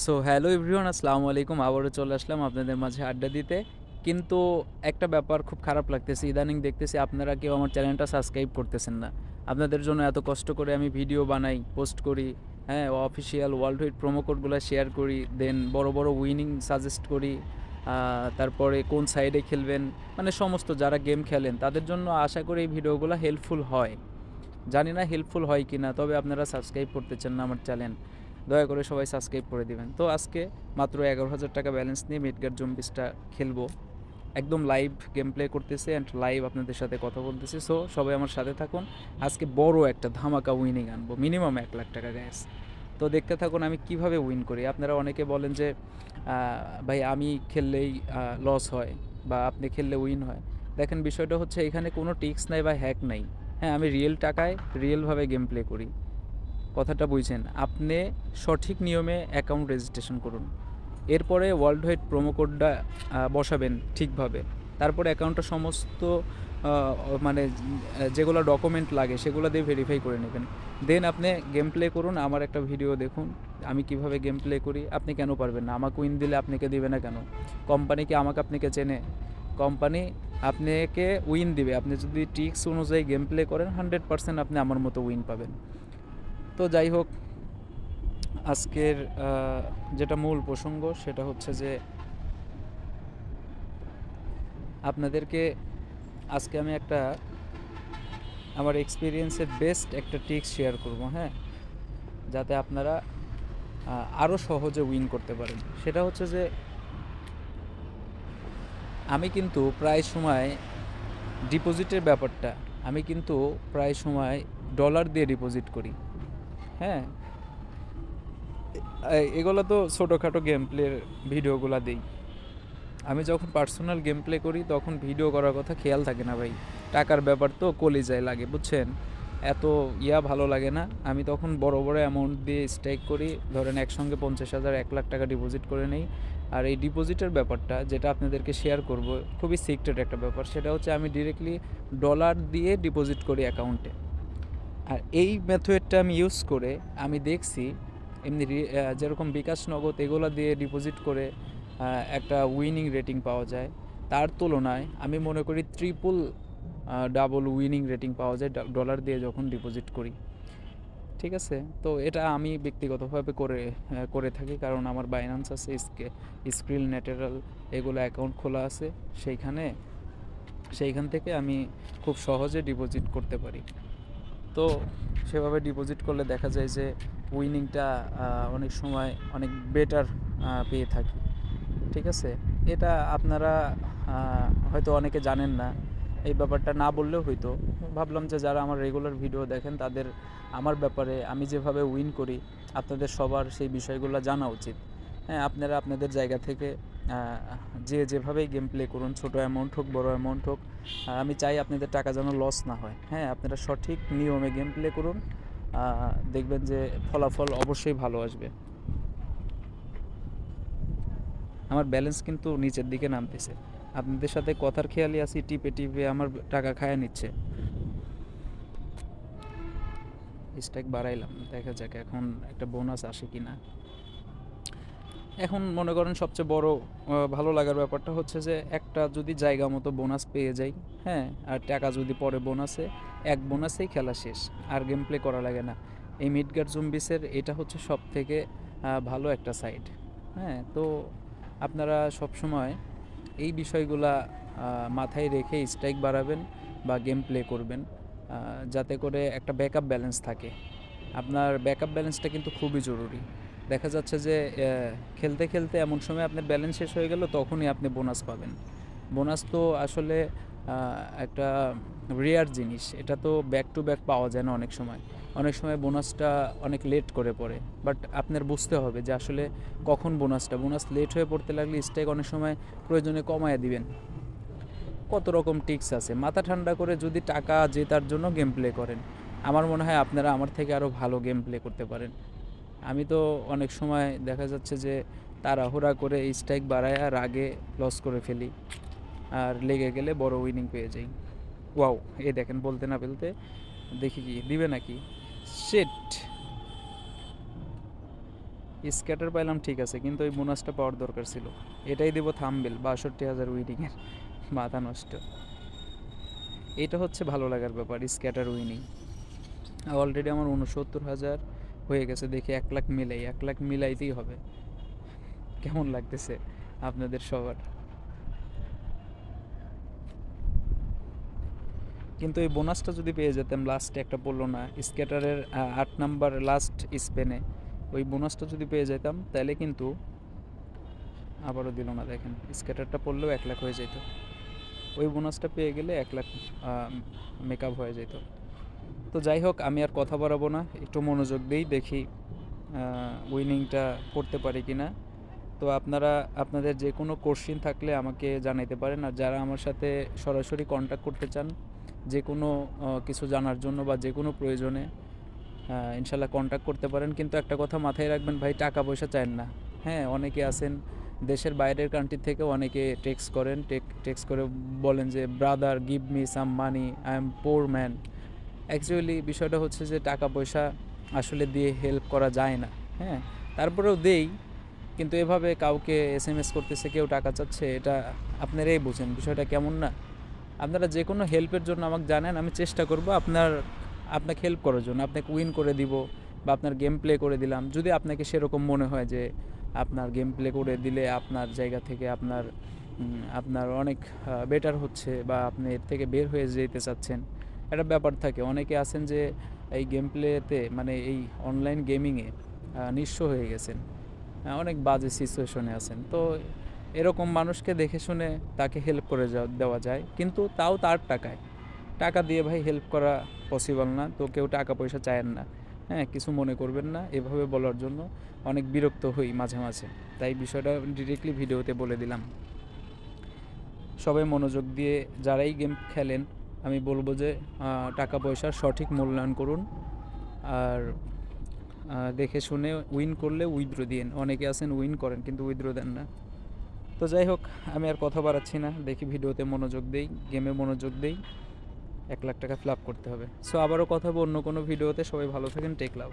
So hello everyone আসসালামু আলাইকুম। আবারও চলে আসলাম আপনাদের মাঝে আড্ডা দিতে। কিন্তু একটা ব্যাপার খুব খারাপ লাগতেছে, ইদানিং দেখতেছি আপনারা কেউ আমার চ্যানেলটা সাবস্ক্রাইব করতেছেন না। আপনাদের জন্য এত কষ্ট করে আমি ভিডিও বানাই, পোস্ট করি হ্যাঁ অফিসিয়াল ওয়ার্ল্ড ওয়াইড প্রোমো কোডগুলো শেয়ার করি দেন বড় বড় উইনিং সাজেস্ট করি তারপরে কোন সাইডে খেলবেন মানে সমস্ত যারা গেম খেলেন, তাদের জন্য আশা করি এই ভিডিওগুলো হেল্পফুল হয়। জানি না হেল্পফুল হয় কি না তবে আপনারা সাবস্ক্রাইব করতেছেন না আমার চ্যানেল। দয়া করে সবাই সাবস্ক্রাইব করে দিবেন। তো আজকে মাত্র এগারো হাজার টাকা ব্যালেন্স নিয়ে মিডগার্ড জম্বিসটা খেলব। একদম লাইভ গেম প্লে করতেছে অ্যান্ড লাইভ আপনাদের সাথে কথা বলতেছি। সো সবাই আমার সাথে থাকুন। আজকে বড় একটা ধামাকা উইনিং আনব। মিনিমাম এক লাখ টাকা গ্যাস তো দেখতে থাকুন আমি কীভাবে উইন করি। আপনারা অনেকে বলেন যে ভাই, আমি খেললেই লস হয় বা আপনি খেললে উইন হয়। দেখেন বিষয়টা হচ্ছে এখানে কোনো টিক্স নাই বা হ্যাক নাই। হ্যাঁ আমি রিয়েল টাকায় রিয়েলভাবে গেম প্লে করি। কথাটা বুঝছেন আপনি সঠিক নিয়মে অ্যাকাউন্ট রেজিস্ট্রেশন করুন। এরপরে ওয়ার্ল্ড ওয়াইড প্রোমো কোডটা বসাবেন ঠিকভাবে। তারপরে অ্যাকাউন্টটা সমস্ত মানে যেগুলো ডকুমেন্ট লাগে, সেগুলো দিয়ে ভেরিফাই করে নেবেন। দেন আপনি গেম প্লে করুন, আমার একটা ভিডিও দেখুন, আমি কীভাবে গেম প্লে করি, আপনি কেন পারবেন না? আমাকে উইন দিলে আপনাকে দিবে না কেন? কোম্পানি কি আমাকে আপনাকে চেনে? কোম্পানি আপনাকে উইন দিবে। আপনি যদি টিক্স অনুযায়ী গেম প্লে করেন হান্ড্রেড পার্সেন্ট আপনি আমার মতো উইন পাবেন। তো যাই হোক, আজকের যেটা মূল প্রসঙ্গ সেটা হচ্ছে যে আপনাদেরকে আজকে আমি একটা আমার এক্সপিরিয়েন্সের বেস্ট একটা টিক্স শেয়ার করব হ্যাঁ? যাতে আপনারা আরও সহজে উইন করতে পারেন। সেটা হচ্ছে যে আমি কিন্তু প্রায় সময় ডিপোজিটের ব্যাপারটা, আমি কিন্তু প্রায় সময় ডলার দিয়ে ডিপোজিট করি। হ্যাঁ। এগুলো তো ছোটোখাটো গেম প্লের ভিডিওগুলো দিই। আমি যখন পার্সোনাল গেম প্লে করি, তখন ভিডিও করার কথা খেয়াল থাকে না ভাই। টাকার ব্যাপার তো কলিজায় লাগে, বুঝছেন? এত ইয়া ভালো লাগে না। আমি তখন বড় বড় অ্যামাউন্ট দিয়ে স্ট্রাইক করি, ধরেন একসঙ্গে পঞ্চাশ হাজার, এক লাখ টাকা ডিপোজিট করে নেই। আর এই ডিপোজিটের ব্যাপারটা, যেটা আপনাদেরকে শেয়ার করব, খুবই সিক্রেট একটা ব্যাপার, সেটা হচ্ছে আমি ডিরেক্টলি ডলার দিয়ে ডিপোজিট করি অ্যাকাউন্টে আর এই মেথডটা আমি ইউজ করে আমি দেখছি, এমনি যেরকম বিকাশ নগদ এগুলো দিয়ে ডিপোজিট করে একটা উইনিং রেটিং পাওয়া যায়। তার তুলনায় আমি মনে করি ট্রিপল ডাবল উইনিং রেটিং পাওয়া যায় ডলার দিয়ে যখন ডিপোজিট করি। ঠিক আছে? তো এটা আমি ব্যক্তিগতভাবে করে করে থাকি কারণ আমার বাইন্যান্স আছে স্ক্রিল ন্যাটেরাল এগুলো অ্যাকাউন্ট খোলা আছে। সেইখানে, সেইখান থেকে আমি খুব সহজে ডিপোজিট করতে পারি। তো সেভাবে ডিপোজিট করলে দেখা যায় যে উইনিংটা অনেক সময় অনেক বেটার পেয়ে থাকি। ঠিক আছে? এটা আপনারা হয়তো অনেকে জানেন না। এই ব্যাপারটা না বললেও হয়তো ভাবলাম যে যারা আমার রেগুলার ভিডিও দেখেন, তাদের আমার ব্যাপারে আমি যেভাবে উইন করি, আপনাদের সবার সেই বিষয়গুলো জানা উচিত। হ্যাঁ আপনারা আপনাদের জায়গা থেকে যে যেভাবেই গেম প্লে করুন, ছোটো অ্যামাউন্ট হোক, বড় অ্যামাউন্ট হোক আমি চাই আপনাদের টাকা যেন লস না হয়। হ্যাঁ আপনারা সঠিক নিয়মে গেম প্লে করুন দেখবেন যে ফলাফল অবশ্যই ভালো আসবে। আমার ব্যালেন্স কিন্তু নিচের দিকে নামতেছে। আপনাদের সাথে কথার খেয়ালি আছি, টিপে টিপে আমার টাকা খায়া নিচ্ছে। স্ট্যাক বাড়াইলাম, দেখা যাক এখন একটা বোনাস আসে কি না এখন মনে করেন সবচেয়ে বড় ভালো লাগার ব্যাপারটা হচ্ছে যে একটা যদি জায়গা মতো বোনাস পেয়ে যাই হ্যাঁ? আর টাকা যদি পরে বোনাসে এক বোনাসেই খেলা শেষ, আর গেম প্লে করা লাগে না। এই মিডগার্ড জুম্বিসের এটা হচ্ছে সব থেকে ভালো একটা সাইড হ্যাঁ? তো আপনারা সব সময় এই বিষয়গুলা মাথায় রেখে স্ট্রাইক বাড়াবেন বা গেম প্লে করবেন যাতে করে একটা ব্যাকআপ ব্যালেন্স থাকে। আপনার ব্যাকআপ ব্যালেন্সটা কিন্তু খুবই জরুরি। দেখা যাচ্ছে যে খেলতে খেলতে এমন সময় আপনার ব্যালেন্স শেষ হয়ে গেল, তখনই আপনি বোনাস পাবেন। বোনাস তো আসলে একটা রেয়ার জিনিস। এটা তো ব্যাক টু ব্যাক পাওয়া যায় না অনেক সময়। অনেক সময় বোনাসটা অনেক লেট করে পড়ে। বাট আপনার বুঝতে হবে যে আসলে কখন বোনাসটা বোনাস লেট হয়ে পড়তে লাগলে স্ট্রাইক অনেক সময় প্রয়োজনে কমায় দিবেন। কত রকম টিক্স আছে। মাথা ঠান্ডা করে যদি টাকা জেতার জন্য গেম প্লে করেন। আমার মনে হয় আপনারা আমার থেকে আরও ভালো গেম প্লে করতে পারেন। আমি তো অনেক সময় দেখা যাচ্ছে যে তাড়াহুড়া করে স্ট্রাইক বাড়ায় আর আগে লস করে ফেলি। আর লেগে গেলে বড় উইনিং পেয়ে যাই। ওয়াও এ দেখেন বলতে না বলতে দেখি কি, দিবে নাকি? সেট স্ক্যাটার পাইলাম ঠিক আছে, কিন্তু ওই বোনাসটা পাওয়ার দরকার ছিল। এটাই দেবো থামবেল বাষট্টি হাজার উইনিংয়ের মাথা নষ্ট। এটা হচ্ছে ভালো লাগার ব্যাপার স্ক্যাটার উইনিং অলরেডি আমার উনসত্তর হাজার। হয়ে গেছে, দেখি এক লাখ মিলাই, এক লাখ মিলাইতেই হবে। কেমন লাগতেছে আপনাদের সবার? কিন্তু এই বোনাসটা যদি পেয়ে যেতাম লাস্টে একটা পড়ল না, স্কেটারের আট নাম্বার লাস্ট স্পেনে ওই বোনাসটা যদি পেয়ে যেতাম, তাহলে কিন্তু আবারও দিল না, দেখেন, স্কেটারটা পড়লেও এক লাখ হয়ে যেত। ওই বোনাসটা পেয়ে গেলে এক লাখ মেকআপ হয়ে যেত। তো যাই হোক, আমি আর কথা বাড়াবো না। একটু মনোযোগ দিই, দেখি উইনিংটা করতে পারি কি না তো আপনারা, আপনাদের যে কোনো কোশ্চিন থাকলে আমাকে জানাইতে পারেন। আর যারা আমার সাথে সরাসরি কন্ট্যাক্ট করতে চান, যে কোনো কিছু জানার জন্য বা যে কোনো প্রয়োজনে ইনশাল্লাহ কন্ট্যাক্ট করতে পারেন। কিন্তু একটা কথা মাথায় রাখবেন, ভাই, টাকা পয়সা চান না। হ্যাঁ অনেকে আছেন, দেশের বাইরের কান্ট্রি থেকে অনেকে টেক্স করেন। টেক টেক্স করে বলেন যে brother give me some money I am poor man actually বিষয়টা হচ্ছে যে টাকা পয়সা আসলে দিয়ে হেল্প করা যায় না হ্যাঁ? তারপরেও দেই, কিন্তু এভাবে কাউকে এস এম এস করতেছে, কেউ টাকা চাচ্ছে, এটা আপনারাই বুঝেন, বিষয়টা কেমন না? আপনারা যে কোনো হেল্পের জন্য আমাকে জানেন, আমি চেষ্টা করব আপনার, আপনাকে হেল্প করার জন্য, আপনাকে উইন করে দিব বা আপনার গেম প্লে করে দিলাম। যদি আপনাকে সেরকম মনে হয় যে আপনার গেম প্লে করে দিলে আপনার জায়গা থেকে আপনার আপনার অনেক বেটার হচ্ছে বা আপনি এর থেকে বের হয়ে যেতে চাচ্ছেন একটা ব্যাপার থাকে। অনেকে আছেন যে এই গেম প্লেতে মানে এই অনলাইন গেমিংয়ে নিঃস্ব হয়ে গেছেন। অনেক বাজে সিচুয়েশনে আছেন। তো এরকম মানুষকে দেখে শুনে তাকে হেল্প করে দেওয়া যায়। কিন্তু তাও তার টাকায়। টাকা দিয়ে ভাই হেল্প করা পসিবল না। তো কেউ টাকা পয়সা চায়েন না। হ্যাঁ কিছু মনে করবেন না এভাবে বলার জন্য। অনেক বিরক্ত হই মাঝে মাঝে। তাই বিষয়টা ডিরেক্টলি ভিডিওতে বলে দিলাম। সবাই মনোযোগ দিয়ে যারাই গেম খেলেন আমি বলব যে টাকা পয়সার সঠিক মূল্যায়ন করুন আর দেখে শুনে উইন করলে উইথড্র দিন অনেকে আছেন উইন করেন কিন্তু উইথড্র দেন না। তো যাই হোক, আমি আর কথা বাড়াচ্ছি না। দেখি ভিডিওতে মনোযোগ দেই, গেমে মনোযোগ দেই। এক লাখ টাকা ফ্লাপ করতে হবে। সো আবারও কথা হবে অন্য কোনো ভিডিওতে। সবাই ভালো থাকেন, টেক লাভ।